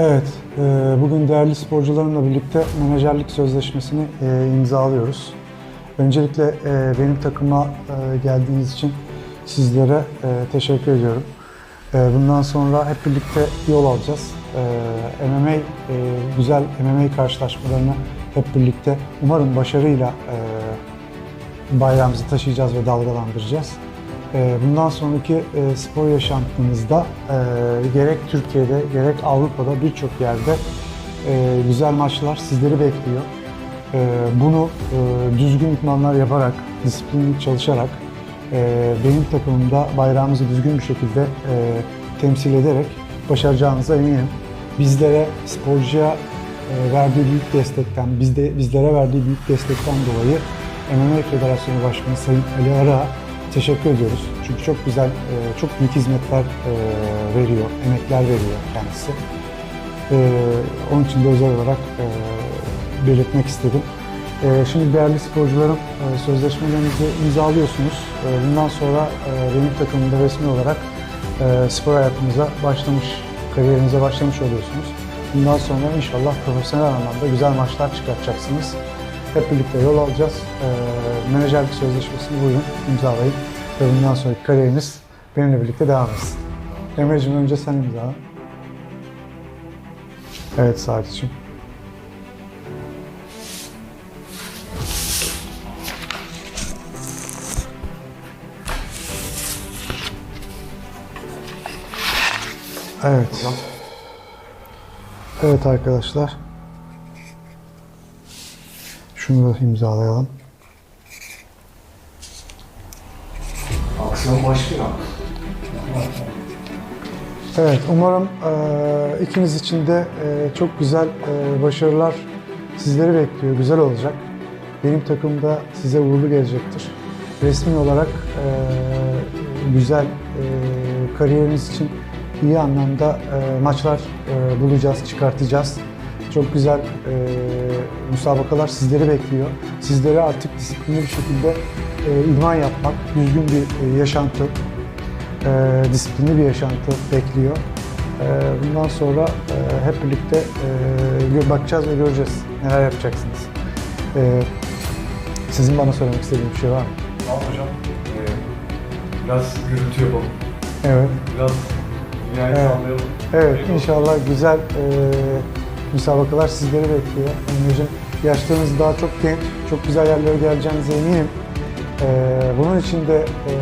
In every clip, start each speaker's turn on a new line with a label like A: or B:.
A: Evet, e, bugün değerli sporcularımla birlikte menajerlik sözleşmesini e, imzalıyoruz. Öncelikle e, benim takıma geldiğiniz için sizlere teşekkür ediyorum. Bundan sonra hep birlikte yol alacağız. MMA, güzel MMA karşılaşmalarını hep birlikte umarım başarıyla bayrağımızı taşıyacağız ve dalgalandıracağız. Ee, Bundan sonraki e, spor yaşantınızda e, gerek Türkiye'de gerek Avrupa'da birçok yerde e, güzel maçlar sizleri bekliyor. Bunu düzgün idmanlar yaparak, disiplinli çalışarak benim takımımda bayrağımızı düzgün bir şekilde temsil ederek başaracağınıza eminim. Bizlere, sporcuya verdiği büyük destekten, bizde bizlere verdiği büyük destekten dolayı MMA Federasyonu Başkanı Sayın Ali Ara teşekkür ediyoruz. Çünkü çok güzel, e, çok büyük hizmetler e, veriyor, emekler veriyor kendisi. E, Onun için de özel olarak belirtmek istedim. Şimdi değerli sporcularım sözleşmelerinizi imzalıyorsunuz. Bundan sonra benim takımımda resmi olarak spor hayatınıza başlamış, kariyerinize başlamış oluyorsunuz. Bundan sonra inşallah profesyonel anlamda güzel maçlar çıkartacaksınız. Hep birlikte yol alacağız. Menajerlik sözleşmesini buyurun imzalayın. Ve bundan sonraki kariyeriniz benimle birlikte devam etsin. Emre'cim önce sen imzala. Evet Salih'ciğim. Evet. Evet arkadaşlar. Şunu da imzalayalım.
B: Başlıyor.
A: Evet, umarım e, ikiniz için de e, çok güzel e, başarılar sizleri bekliyor, güzel olacak. Benim takım da size uğurlu gelecektir. Resmi olarak e, güzel e, kariyeriniz için iyi anlamda e, maçlar e, bulacağız, çıkartacağız. Çok güzel e, müsabakalar sizleri bekliyor. Sizlere artık disiplinli bir şekilde e, idman yapmak, düzgün bir e, yaşantı, e, disiplinli bir yaşantı bekliyor. E, bundan sonra e, hep birlikte e, bakacağız ve göreceğiz neler yapacaksınız. E, sizin bana söylemek istediğiniz bir şey var mı?
B: Tamam hocam. Ee, biraz gürültü yapalım.
A: Evet.
B: Biraz dünyayı
A: Evet.
B: sallayalım.
A: Evet, inşallah güzel e, müsabakalar sizleri bekliyor. Emre'cim yaşlarınız daha çok genç, çok güzel yerlere geleceğinize eminim. E, bunun için de e,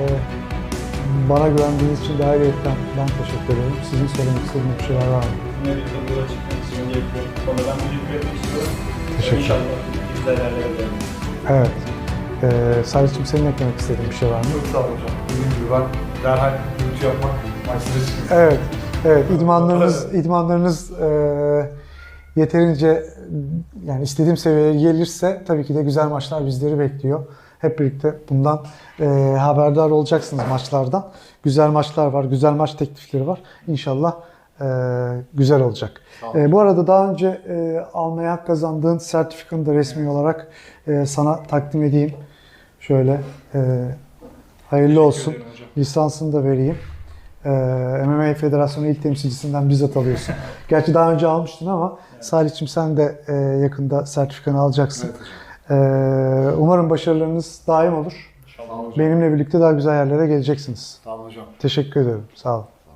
A: bana güvendiğiniz için de ayrıyetten ben teşekkür ederim. Sizin söylemek istediğiniz bir şeyler var mı?
C: De yola çıkmak için öncelikle ona ben teşekkür etmek istiyorum.
A: Teşekkür
C: İnşallah güzel yerlere geliriz.
A: Evet. E, Salih'cim senin eklemek istediğin bir şey var mı?
B: Çok sağ olun hocam. Dediğim gibi ben derhal gürültü yapmak maçlara çıkıyorum.
A: Evet, evet. İdmanlarınız, idmanlarınız e, yeterince yani istediğim seviyeye gelirse tabii ki de güzel maçlar bizleri bekliyor. Hep birlikte bundan e, haberdar olacaksınız maçlardan. Güzel maçlar var, güzel maç teklifleri var. İnşallah e, güzel olacak. E, bu arada daha önce e, almaya hak kazandığın sertifikanı da resmi olarak e, sana takdim edeyim. Şöyle e, hayırlı olsun. Lisansını da vereyim. Ee, MMA Federasyonu ilk temsilcisinden bizzat alıyorsun. Gerçi daha önce almıştın ama Salih'cim sen de e, yakında sertifikanı alacaksın.
B: Evet.
A: Ee, umarım başarılarınız daim olur. Benimle birlikte daha güzel yerlere geleceksiniz.
B: Tamam hocam.
A: Teşekkür ediyorum. Sağ olun.